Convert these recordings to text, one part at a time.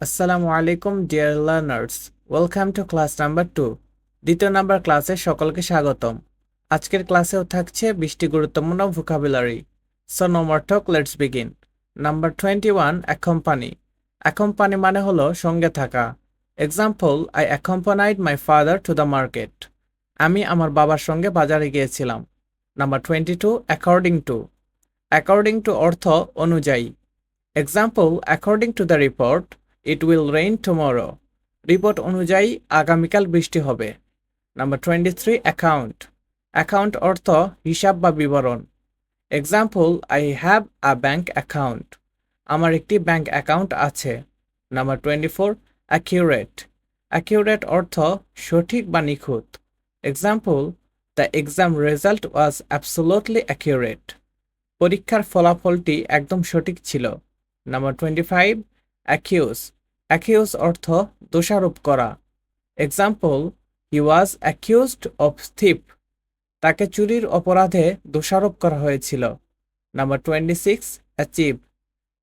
আসসালামু আলাইকুম dear learners welcome to class number two দ্বিতীয় নাম্বার ক্লাসে সকলকে স্বাগতম। আজকের ক্লাসেও থাকছে বিশটি গুরুত্বপূর্ণ vocabulary talk let's begin number twenty one accompany accompany মানে হলো সঙ্গে থাকা। Example I accompanied my father to the market আমি আমার বাবার সঙ্গে বাজারে গিয়েছিলাম। Number twenty two according to according to অর্থ অনুযায়ী। Example according to the report it will rain tomorrow report অনুযায়ী আগামীকাল বৃষ্টি হবে। Number twenty three account account অর্থ হিসাব বা বিবরণ। Example I have a bank account আমার একটি ব্যাঙ্ক অ্যাকাউন্ট আছে। Number twenty four accurate accurate অর্থ সঠিক বা নিখুঁত। Example the exam result was absolutely accurate পরীক্ষার ফলাফলটি একদম সঠিক ছিল। Number twenty five accuse accuse অর্থ দোষারোপ করা। Example he was accused of theft তাকে চুরির অপরাধে দোষারোপ করা হয়েছিল। Number twenty six achieve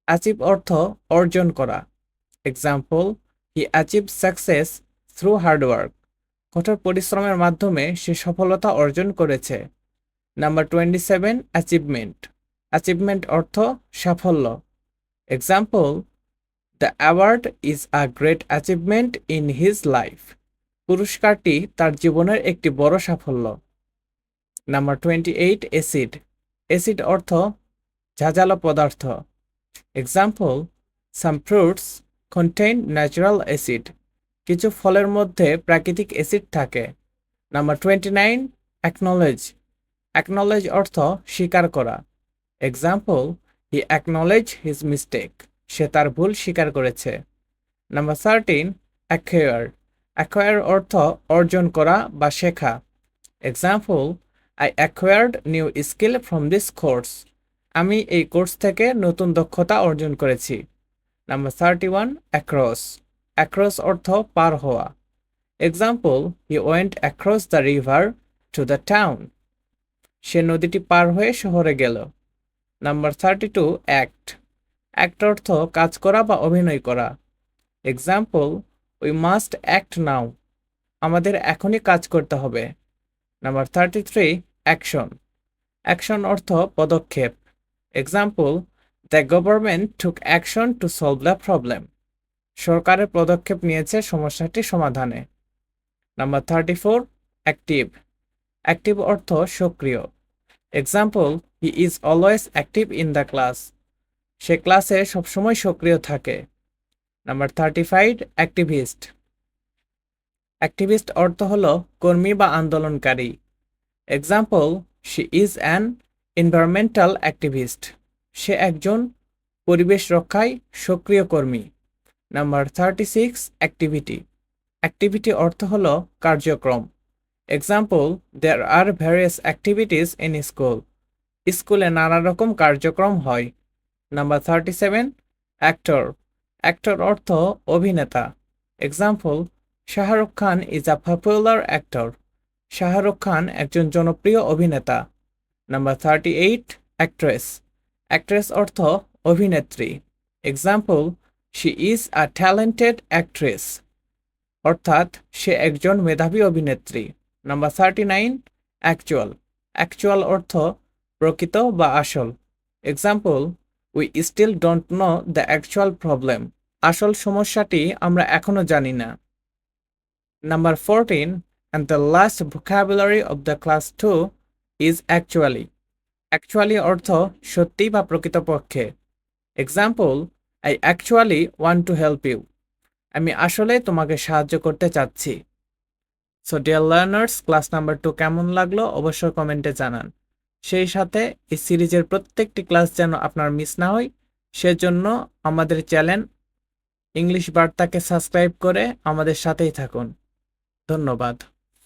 achieve অর্থ অর্জন করা। Example he achieve success through hard work কঠোর পরিশ্রমের মাধ্যমে সে সফলতা অর্জন করেছে। Number twenty seven achievement achievement অর্থ সাফল্য। Example the award is a great achievement in his life পুরস্কারটি তার জীবনের একটি বড় সাফল্য। Number twenty eight acid acid অর্থ ঝাঁঝালো পদার্থ। Example some fruits contain natural acid কিছু ফলের মধ্যে প্রাকৃতিক অ্যাসিড থাকে। Number twenty nine acknowledge acknowledge অর্থ স্বীকার করা। Example he acknowledge his mistake সে তার ভুল স্বীকার করেছে। নাম্বার থার্টিন অ্যাকোয়ার অ্যাকোয়ার অর্থ অর্জন করা বা শেখা। Example I acquired new skill from this course আমি এই কোর্স থেকে নতুন দক্ষতা অর্জন করেছি। Number thirty one across across অর্থ পার হওয়া। Example he went across the river to the town সে নদীটি পার হয়ে শহরে গেল। Number thirty two act act অর্থ কাজ করা বা অভিনয় করা। Example we must act now আমাদের এখনই কাজ করতে হবে। Number thirty three action action অর্থ পদক্ষেপ। Example the government took action to solve the problem সরকারের পদক্ষেপ নিয়েছে সমস্যাটি সমাধানে। Number thirty four active active অর্থ সক্রিয়। Example he is always active in the class সে ক্লাসে সবসময় সক্রিয় থাকে। Number thirty five, activist. Activist অর্থ হল কর্মী বা আন্দোলনকারী। Example she is an environmental activist সে একজন পরিবেশ রক্ষায় সক্রিয় কর্মী। Number thirty six, activity. Activity অর্থ হল কার্যক্রম। Example there are various activities in school স্কুলে নানা রকম কার্যক্রম হয়। Number thirty seven actor actor অর্থ অভিনেতা। Example Shahrukh Khan is a popular actor Shahrukh Khan একজন জনপ্রিয় অভিনেতা। Number thirty eight actress actress অর্থ অভিনেত্রী। Example she is a talented actress অর্থাৎ, সে একজন মেধাবী অভিনেত্রী। Number thirty nine actual actual অর্থ প্রকৃত বা আসল। Example we still don't know the actual problem আসল সমস্যাটি আমরা এখনও জানি না। Number fourteen and the last vocabulary of the class two is actually actually অর্থ সত্যি বা প্রকৃতপক্ষে। Example I actually want to help you আমি আসলে তোমাকে সাহায্য করতে চাচ্ছি। So dear learners class number two কেমন লাগল অবশ্যই কমেন্টে জানান। সেই সাথে এই সিরিজের প্রত্যেকটি ক্লাস যেন আপনার মিস না হয়। সেজন্য আমাদের চ্যানেল ইংলিশ বার্তাকে সাবস্ক্রাইব করে আমাদের সাথেই থাকুন। ধন্যবাদ।